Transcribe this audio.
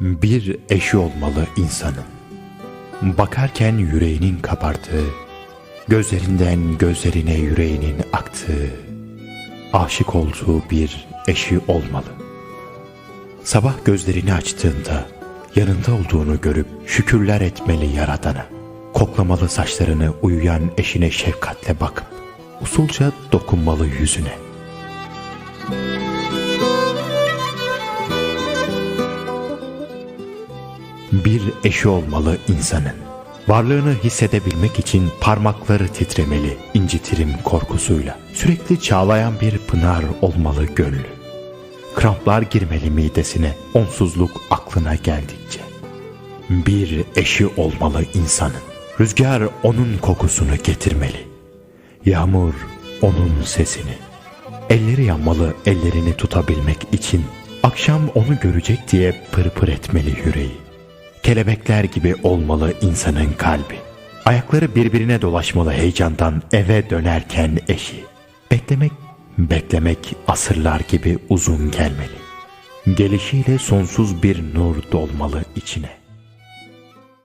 Bir eşi olmalı insanın. Bakarken yüreğinin kabardığı, gözlerinden gözlerine yüreğinin aktığı, aşık olduğu bir eşi olmalı. Sabah gözlerini açtığında yanında olduğunu görüp şükürler etmeli Yaradan'a. Koklamalı saçlarını uyuyan eşine şefkatle bakıp usulca dokunmalı yüzüne. Bir eşi olmalı insanın. Varlığını hissedebilmek için parmakları titremeli incitirim korkusuyla. Sürekli çağlayan bir pınar olmalı gönlü. Kramplar girmeli midesine onsuzluk aklına geldikçe. Bir eşi olmalı insanın. Rüzgar onun kokusunu getirmeli. Yağmur onun sesini. Elleri yanmalı ellerini tutabilmek için. Akşam onu görecek diye pırpır etmeli yüreği. Kelebekler gibi olmalı insanın kalbi. Ayakları birbirine dolaşmalı heyecandan eve dönerken eşi. Beklemek, beklemek asırlar gibi uzun gelmeli. Gelişiyle sonsuz bir nur dolmalı içine.